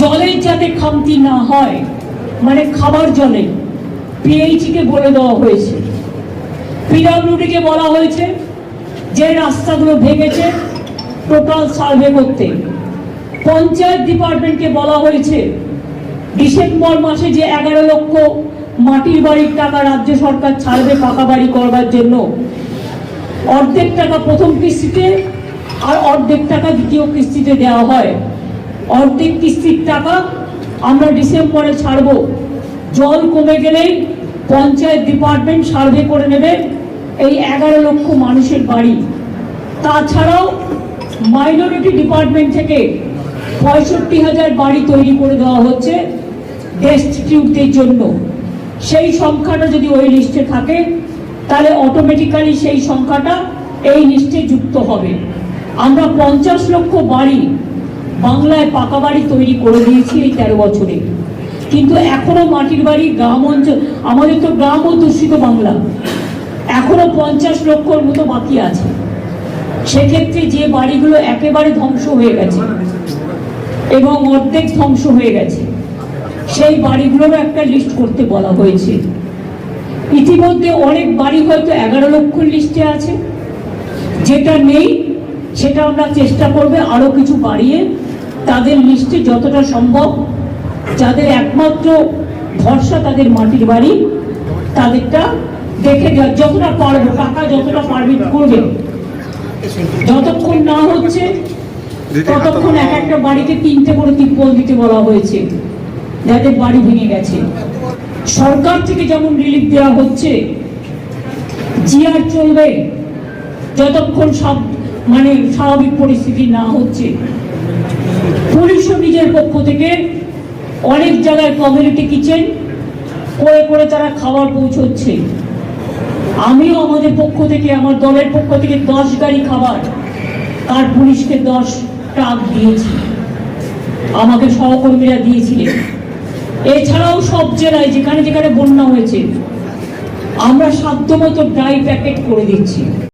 জলের যাতে খামতি না হয় মানে খাবার জলে পিএইচকে বলে দেওয়া হয়েছে। পিডাব্লিউডিকে বলা হয়েছে, যে রাস্তাগুলো ভেঙেছে, টোটাল সার্ভে করতে। পঞ্চায়েত ডিপার্টমেন্টকে বলা হয়েছে, ডিসেম্বর মাসে যে এগারো লক্ষ মাটির বাড়ির টাকা রাজ্য সরকার ছাড়বে পাকা বাড়ি করবার জন্য, অর্ধেক টাকা প্রথম কিস্তিতে আর অর্ধেক টাকা দ্বিতীয় কিস্তিতে দেওয়া হয়। অর্ধেক কিস্তির টাকা আমরা ডিসেম্বরে ছাড়বো। জল কমে গেলেই পঞ্চায়েত ডিপার্টমেন্ট সার্ভে করে নেবে এই এগারো লক্ষ মানুষের বাড়ি। তাছাড়াও মাইনরিটি ডিপার্টমেন্ট থেকে পঁয়ষট্টি হাজার বাড়ি তৈরি করে দেওয়া হচ্ছে ডেস্টিটিউটদের জন্য। সেই সংখ্যাটা যদি ওই লিস্টে থাকে, তাহলে অটোমেটিক্যালি সেই সংখ্যাটা এই লিস্টে যুক্ত হবে। আমরা পঞ্চাশ লক্ষ বাড়ি বাংলায় পাকা বাড়ি তৈরি করে দিয়েছি এই তেরো বছরে। কিন্তু এখনও মাটির বাড়ি, গ্রাম অঞ্চল, আমাদের তো গ্রাম দূষিত বাংলা। এখনও পঞ্চাশ লক্ষর মতো বাকি আছে। সেক্ষেত্রে যে বাড়িগুলো একেবারে ধ্বংস হয়ে গেছে এবং অর্ধেক ধ্বংস হয়ে গেছে, সেই বাড়িগুলোরও একটা লিস্ট করতে বলা হয়েছে। ইতিমধ্যে অনেক বাড়ি হয়তো এগারো লক্ষ লিস্টে আছে। যেটা নেই, সেটা আমরা চেষ্টা করবে আরও কিছু বাড়িয়ে তাদের লিস্টে যতটা সম্ভব যাদের একমাত্র ভরসা তাদের মাটির বাড়ি তাদেরটা দেখে দেওয়া যতটা পারব টাকা যতটা পারমিট করবে। যতক্ষণ না হচ্ছে ততক্ষণ এক একটা বাড়িতে তিনটে করে তিপ্পল দিতে বলা হয়েছে যাদের বাড়ি ভেঙে গেছে। সরকার থেকে যেমন রিলিফ দেওয়া হচ্ছে জিআর চলবে যতক্ষণ সব মানে স্বাভাবিক পরিস্থিতি না হচ্ছে পুলিশও নিজের পক্ষ থেকে অনেক জায়গায় কমিউনিটি কিচেন করে করে তারা খাবার পৌঁছচ্ছে। আমিও আমাদের পক্ষ থেকে, আমার দলের পক্ষ থেকে দশ গাড়ি খাবার আর পুলিশকে দশ ট্রাক দিয়েছি। আমাকে সহকর্মীরা দিয়েছিলেন। এছাড়াও সব জেলায় যেখানে যেখানে বন্যা হয়েছে, আমরা সাধ্যমতো ড্রাই প্যাকেট করে দিচ্ছি।